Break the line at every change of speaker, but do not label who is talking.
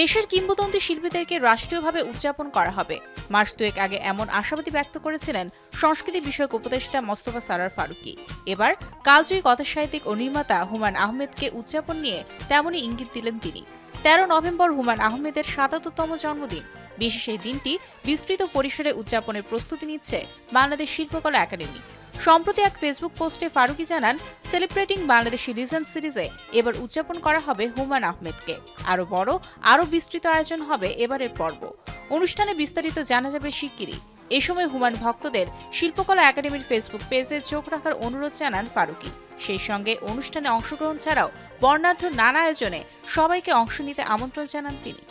দেশের কিংবদন্তি শিল্পীদেরকে রাষ্ট্রীয়ভাবে উদযাপন করা হবে। মাস দুয়েক আগে এমন আশাবাদী ব্যক্ত করেছিলেন সংস্কৃতি বিষয়ক উপদেষ্টা মোস্তফা সারার ফারুকি। এবার কালজয়ী কথাসাহিত্যিক ও নির্মাতা হুমায়ুন আহমেদকে উদযাপন নিয়ে তেমনই ইঙ্গিত দিলেন তিনি। তেরো নভেম্বর হুমায়ুন আহমেদের সাতাত্তরতম জন্মদিন। বিশেষ এই দিনটি বিস্তৃত পরিসরে উদযাপনের প্রস্তুতি নিচ্ছে বাংলাদেশ শিল্পকলা একাডেমি। সম্প্রতি এক ফেসবুক পোস্টে ফারুকি জানান সেলিব্রেটিং বাংলাদেশি লিজেন্ড সিরিজে এবার উদযাপন করা হবে হুমায়ুন আহমেদকে। আরও বড়, আরও বিস্তৃত আয়োজন হবে এবারের পর্ব। অনুষ্ঠানে বিস্তারিত জানা যাবে শিগগিরই। এ সময় হুমায়ুন ভক্তদের শিল্পকলা একাডেমির ফেসবুক পেজে চোখ রাখার অনুরোধ জানান ফারুকি। সেই সঙ্গে অনুষ্ঠানে অংশগ্রহণ ছাড়াও বর্ণাঢ্য নানা আয়োজনে সবাইকে অংশ নিতে আমন্ত্রণ জানান তিনি।